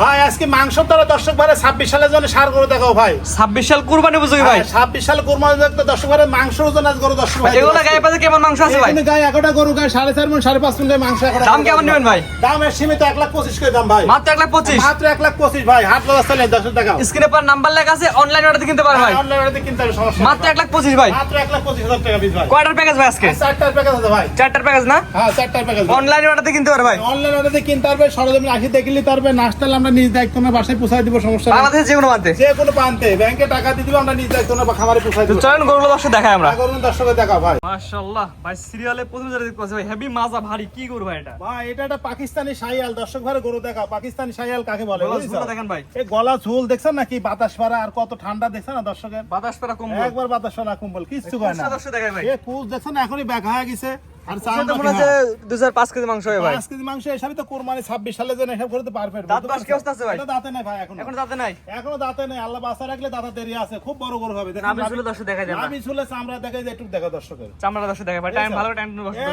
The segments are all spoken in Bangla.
ভাই আজকে মাংস তারা দর্শক ভাই ছাব্বিশ সালের জন্য সার করে দেখাও ভাই। ছাব্বিশ সাল কুরবানি উপযোগী ভাই। ছাব্বিশ সাল কোরবানি দর্শক ভাই মাংস ওজন আজ গরু দর্শক ভাই এগুলো গায়ে পাশে কেমন মাংস আছে ভাই? গায়ে এগারোটা গরু গায়ে সাড়ে চার মন সাড়ে পাঁচ মন গায়ে মাংস দাম কেমন নেবেন ভাই? দাম এর সীমিত এক লাখ পঁচিশ করে দাম ভাই। মাত্র এক লাখ পঁচিশ? মাত্র এক লাখ পঁচিশ ভাই। হাট ব্যবস্থা নেই দর্শক দেখাও। স্ক্রিনে পর নাম্বার লেখা আছে অনলাইন অর্ডার কিনতে পারে ভাই। অনলাইনে কিনতে হবে সমস্যা মাত্র এক লাখ পঁচিশ ভাই। মাত্র এক লাখ পঁচিশ হাজার টাকা পিস ভাই। কয়টার প্যাকেজ ভাই আজকে? চারটার প্যাকেজ আছে ভাই। চারটার প্যাকেজ না? হ্যাঁ চারটার প্যাকেজ অনলাইন অর্ডার কিনতে পারে ভাই। অনলাইন অর্ডারে কিনতে পারবে সরজমিন আসি দেখলি পারবে নাস্তাল আমরা নিজ দায়িত্ব না বাসায় পৌঁছায় দিব সমস্যা নেই। বাংলাদেশের যে কোনো মানতে যে কোনো প্রান্তে। ব্যাংকে টাকা দিয়ে দিব আমরা নিজ দায়িত্ব না খামারে পৌঁছায় দিব। চলেন গরুগুলো দর্শক দেখাই আমরা। করুন দর্শকের দেখা ভাই। মাশাআল্লাহ ভাই সিরিয়ালে প্রথম যেটা দেখতে পাচ্ছি ভাই হেভি মাজা ভারী। কি গরু ভাই এটা? ভাই এটা একটা পাকিস্তানি শাইয়াল। দর্শক ঘরে গরু দেখা পাকিস্তানি শাইয়াল কাকে বলে? দেখেন ভাই। এই গলা ঝুল দেখছেন নাকি? বাতাস পারা আর কত ঠান্ডা দেখছেন না দর্শকের? বাতাস পেরা কম একবার বাতাস পারা কুম্বল কিচ্ছু কয় না। দর্শক দেখাই ভাই। এ কুচ দেখছেন এখনই ব্যাগ হয়ে গেছে। আর মনে কেজি মাংস হয় ভাই। কেজি মাংস তো কোরবানি ছাব্বিশ সালের জন্য এসব করতে পারফেক্ট দাঁত বাস আছে ভাই? দাঁতে নাই ভাই এখন। এখন তাতে নাই? এখনও দাঁতে নেই। আল্লাহ বাসা রাখলে দাঁতা দেরি আছে খুব বড় গরু হবে। দেখুন নাভি দর্শক দেখাই যায় না। নাভি চামড়া দেখে যে একটু দেখা দর্শকের। চামড়া দর্শক দেখাই ভাই। টাইম ভালো টাইম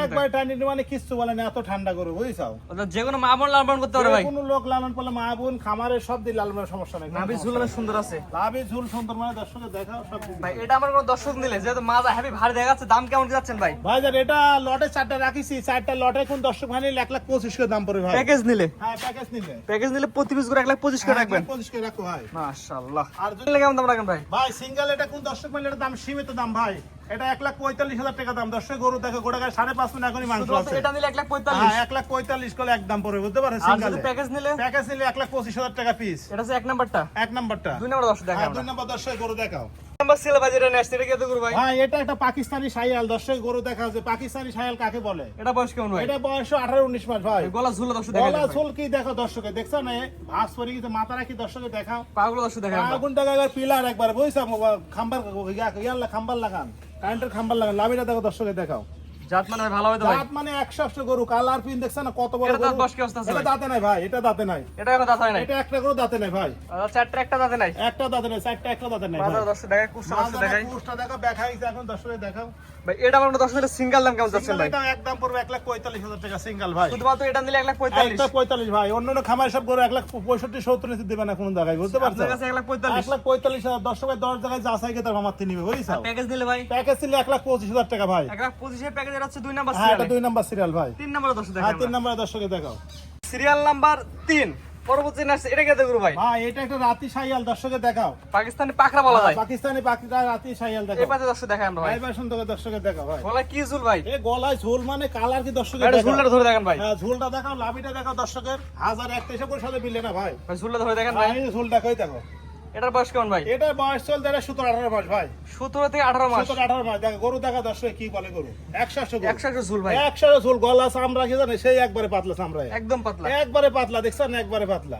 একবার টানি মানে কিচ্ছু বলে না এত ঠান্ডা গরু বুঝছাও? যে কোনো মা বোন লালন করতে পারে ভাই। কোনো লোক লালন পালে মা বোন খামারে সব দিন লালন সমস্যা নেই। নাভি ঝুল সুন্দর আছে। লাভে ঝুল সুন্দর মানে দর্শকের দেখাও সব ভাই এটা আমার কোনো দর্শক নিলে যেহেতু মাজা হেভি ভারী দেখা যাচ্ছে দাম কেমন কি যাচ্ছেন ভাই? ভাই এটা লটে চারটা রাখিছি চারটা লটে কোন দর্শক ভাই এক লাখ পঁচিশ করে দাম পড়বে প্যাকেজ নিলে? হ্যাঁ প্যাকেজ নিলে। প্যাকেজ নিলে প্রতি পিস করে এক লাখ পঁচিশ করে রাখবেন? পঁচিশ করে রাখো ভাই। মাশাআল্লাহ। আর আর যদি- কেমন দাম রাখেন ভাই? ভাই সিঙ্গেল এটা কোন দর্শক মাইলে এটা দাম সীমিত দাম ভাই। এটা এক লাখ পঁয়তাল্লিশ হাজার টাকা দাম। দর্শক গরু দেখো গোটা গায়ে সাড়ে পাঁচ মিনিট এখনই মাংস আছে। এটা নিলে এক লাখ পঁয়তাল্লিশ। হ্যাঁ এক লাখ পঁয়তাল্লিশ করে একদম পড়বে বুঝতে পারো সিঙ্গেল প্যাকেজ নিলে? প্যাকেজ নিলে এক লাখ পঁচিশ হাজার টাকা পিস এটা হচ্ছে এক নাম্বারটা। এক নাম্বারটা। দুই নাম্বার দর্শক দেখাই হ্যাঁ, দুই নাম্বার দর্শক গরু দেখাও। নেক্সট এটা এটা একটা পাকিস্তানি সাইয়াল দর্শক গরু দেখা হচ্ছে। পাকিস্তানি সাইয়াল কাকে বলে? এটা বয়স কেমন এটা বয়স আঠারো উনিশ মাস ভাই। গলা ঝুলে দর্শক গলা দেন কি দেখো দর্শকে? দেখছ না? ভাস পরে কিন্তু মাথা রাখি দর্শকে দেখাও। পাগুলো দর্শক দেখা আগুন পিলার একবার। বুঝছ? খাম্বার ইয়াল্লা খাম্বার লাগান। কারেন্টের খাম্বার লাগান। লাভিটা দেখো দর্শকে দেখাও। জাত মানে ভালো হবে তো ভাই? দাঁত মানে গরু কালার পিন দেখছ না? কত বড় এটা গরু? অবস্থা আছে এটা দাঁতে নাই ভাই এটা দাঁতে নাই। এটা এখন দাঁত নাই? এটা একটা করে দাঁতে নাই ভাই। আর চারটা একটা দাঁতে নাই? একটা দাঁতে নাই চারটা একটা দাঁতে নাই। বাজার কুষ্টা দেখা গেছে এখন দর্শকে দেখাও। ভাই এটা আমার দর্শক নিলে সিঙ্গেল দাম কেমন যাচ্ছেন ভাই? এটা একদম পড়বে এক লাখ পঁয়তাল্লিশ হাজার টাকা সিঙ্গেল ভাই। শুধুমাত্র এটা নিলে এক লাখ পঁয়তাল্লিশ। ভাই অন্য অন্য খামার সব গরু দেবে না কোনো জায়গায় বুঝতে পারছ আপনার কাছে এক লাখ পঁয়তাল্লিশ। এক লাখ পঁয়তাল্লিশ হাজার দশ টাকায় দশ জায়গায় যা চাইকে তার আমার নিবে বুঝছ প্যাকেজ নিলে ভাই? প্যাকেজ ছিল এক লাখ পঁচিশ হাজার টাকা ভাই। এক লাখ পঁচিশের প্যাকেজ এটা হচ্ছে দুই নাম্বার হ্যাঁ এটা দুই নাম্বার সিরিয়াল ভাই। তিন নাম্বার দর্শক হ্যাঁ তিন নাম্বার দর্শকে দেখাও। সিরিয়াল নাম্বার তিন। পরবর্তী নার্স এটা কে দেখব ভাই? ভাই এটা একটা রাতি সাইয়াল দর্শকে দেখাও। পাকিস্তানি পাখরা বলা যায়। পাকিস্তানি পাকিস্তান রাতি সাইয়াল দেখাও। পাশে দর্শক দেখাই আমরা ভাই। ভাই সুন্দর দর্শকে দেখাও ভাই। বলা কি ঝুল ভাই? এ গলায় ঝোল মানে কালার কি দর্শকে দেখাও? ঝুলটা ধরে দেখেন ভাই। হ্যাঁ ঝোলটা দেখাও লাভিটা দেখাও দর্শকের। হাজার একটা এসব করে সাথে মিলে না ভাই ঝুলটা ধরে দেখেন ভাই ভাই। ঝোল দেখাই দেখো? এটার বয়স কেমন ভাই? এটা বয়স চলতে সতেরো আঠারো মাস ভাই। সতেরো থেকে আঠারো মাস? সতেরো আঠারো মাস। দেখো গরু দেখা দর্শকে কি বলে গরু? একশো একশো ঝুল ভাই। একশো ঝোল। গলা চামড়া কি জানে? সেই একবারে পাতলা চামড়া একদম পাতলা। একবারে পাতলা দেখছেন? একবারে পাতলা।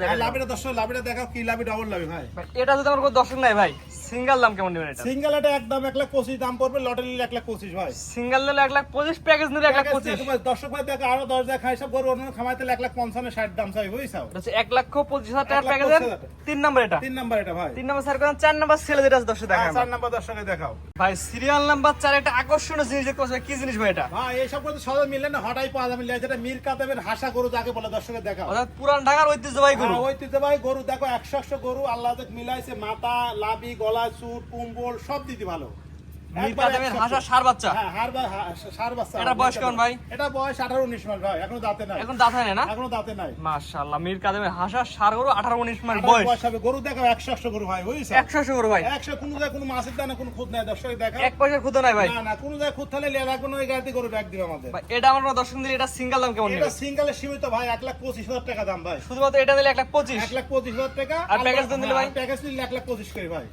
দেখাই লাভিটা দর্শক লাভিটা দেখাও কি লাভি ডবল লাভি ভাই। এটা যদি আমার কোনো দর্শক নাই ভাই সিঙ্গেল দাম কেমন নেবেন এটা? সিঙ্গেল এটা একদম এক লাখ পঁচিশ দাম পড়বে লটারি নিলে এক লাখ পঁচিশ ভাই। সিঙ্গেল নিলে এক লাখ পঁচিশ প্যাকেজ নিলে এক লাখ পঁচিশ। দর্শক ভাই দেখো আরও দশ খাই সব গরু অন্য খামাইতে এক লাখ পঞ্চান্ন ষাট দাম চাই হচ্ছে এক লক্ষ পঁচিশ হাজার টাকার প্যাকেজের তিন নাম্বার এটা? তিন নাম্বার এটা ভাই। তিন নাম্বার স্যার করেন চার নাম্বার ছেলে যেটা দর্শক দেখাই হ্যাঁ, চার নাম্বার দর্শকে দেখাও। ভাই সিরিয়াল নাম্বার চার একটা আকর্ষণীয় জিনিস দেখতে পাচ্ছি কি জিনিস ভাই এটা? ভাই এইসব করে সবাই মিলে না হঠাই পাওয়া যাবে যেটা মীর কাতাবের হাসা গরু যাকে বলে দর্শকে দেখাও। অর্থাৎ পুরান ঢাকার ঐতিহ্যবাহী গরু। হ্যাঁ, ঐতিহ্যবাহী গরু দেখো একশো একশো গরু আল্লাহ মিলাইছে মাথা লাবি গলা চুট কুম্বল সব দিতে ভালো। মির একবারে কাদেমের 100 হাসা সার বাচ্চা। হ্যাঁ, বাচ্চা। বয়স কেমন ভাই? এটা বয়স আঠারো উনিশ মাস ভাই এখনও দাঁতে নাই। এখন দাঁত হয় না? এখনও দাঁতে নাই। মাশাআল্লাহ মির হাসা সার গরু মাস বয়স। বয়স হবে। গরু দেখো একশো একশো গরু ভাই বুঝছ? গরু ভাই। একশো কোনো জায়গায় কোনো মাছের দানা কোনো খুদ নাই দর্শক দেখা এক পয়সার খুদো নাই ভাই। না না কোনো জায়গায় খুদ থাকলে লিয়ে রাখব গাড়িতে গরু ব্যাগ দিবে আমাদের। ভাই, এটা আমার কোনো দর্শক দিলে এটা সিঙ্গেল দাম কেমন এটা সীমিত ভাই এক লাখ পঁচিশ হাজার টাকা দাম ভাই। শুধুমাত্র এটা এক লাখ পঁচিশ। এক লাখ পঁচিশ হাজার টাকা আর প্যাকেজ ভাই? প্যাকেজ লাখ পঁচিশ করে ভাই।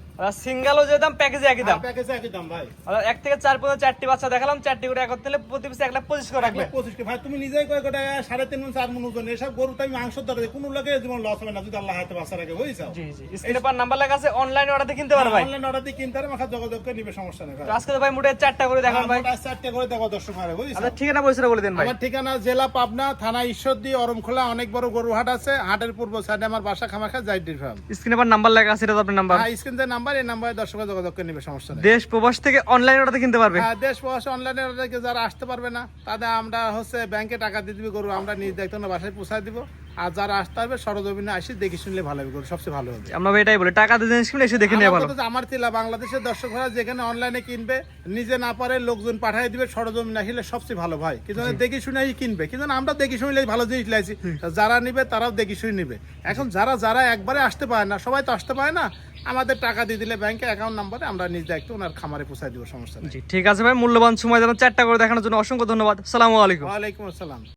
সিঙ্গেলও যে দাম প্যাকেজে একই দাম। প্যাকেজে একই দাম ভাই। আর এক থেকে চার পর্যন্ত চারটি বাচ্চা দেখালাম চারটি করে একত্র নিলে প্রতি পিসে এক লাখ পঁচিশ করে রাখবে। পঁচিশ ভাই তুমি নিজেই কয় কটা সাড়ে তিন মন চার মন ওজন এসব গরু তো আমি মাংস ধরে কোনো লোকে জীবন লস হবে না যদি আল্লাহ হাতে বাচ্চা রাখে বুঝছ? জি জি স্ক্রিনে পার নাম্বার লেখা আছে অনলাইনে অর্ডার কিনতে পারবে ভাই। অনলাইন অর্ডার দিয়ে কিনতে পারে মাখা যোগাযোগ করে নিবে সমস্যা নেই ভাই। আজকে তো ভাই মোটে চারটা করে দেখান ভাই। মোটা করে দেখো দর্শক ভাই বুঝছ? আপনার ঠিকানা পয়সাটা বলে দেন ভাই। আমার ঠিকানা জেলা পাবনা থানা ঈশ্বরদী অরমখোলা অনেক বড় গরু হাট আছে। হাটের পূর্ব সাইডে আমার বাসা খামাখা জাইডির ফার্ম স্ক্রিনে পার নাম্বার লেখা আছে এটা তো আপনার নাম্বার হ্যাঁ স্ক্রিন যে নাম্বার এই নাম্বারে দর্শক যোগাযোগ করে নিবে সমস্যা নেই। দেশ প্রবাস থেকে অনলাইন অর্ডার কিনতে পারবে? হ্যাঁ, দেশ প্রবাস অনলাইনে যারা আসতে পারবে না তাদের আমরা হচ্ছে ব্যাংকে টাকা দিয়ে দিবি গরু আমরা নিজ দায়িত্ব বাসায় পৌঁছায় দিব। আর যারা আসতে হবে সরজমিনে আসি দেখে শুনলে ভালো হবে সবচেয়ে ভালো হবে। আমরা এটাই বলি টাকা দিয়ে জিনিস এসে দেখে নেওয়া ভালো। আমার তেলা বাংলাদেশের দর্শক ভাড়া যেখানে অনলাইনে কিনবে নিজে না পারে লোকজন পাঠিয়ে দিবে সরজমিন আসলে সবচেয়ে ভালো ভাই। কিন্তু দেখে শুনে কিনবে। কিন্তু আমরা দেখে শুনলে ভালো জিনিস লাইছি। যারা নিবে তারাও দেখে শুনে নিবে। এখন যারা যারা একবারে আসতে পারে না সবাই তো আসতে পারে না আমাদের টাকা দিয়ে দিলে ব্যাংকে অ্যাকাউন্ট নাম্বারে আমরা নিজ দায়িত্ব ওনার খামারে পৌঁছায় দিব সমস্যা নেই। ঠিক আছে ভাই মূল্যবান সময় দেবেন চারটা করে দেখানোর জন্য অসংখ্য ধন্যবাদ। সালামু আলাইকুম। ওয়ালাইকুম আসসালাম।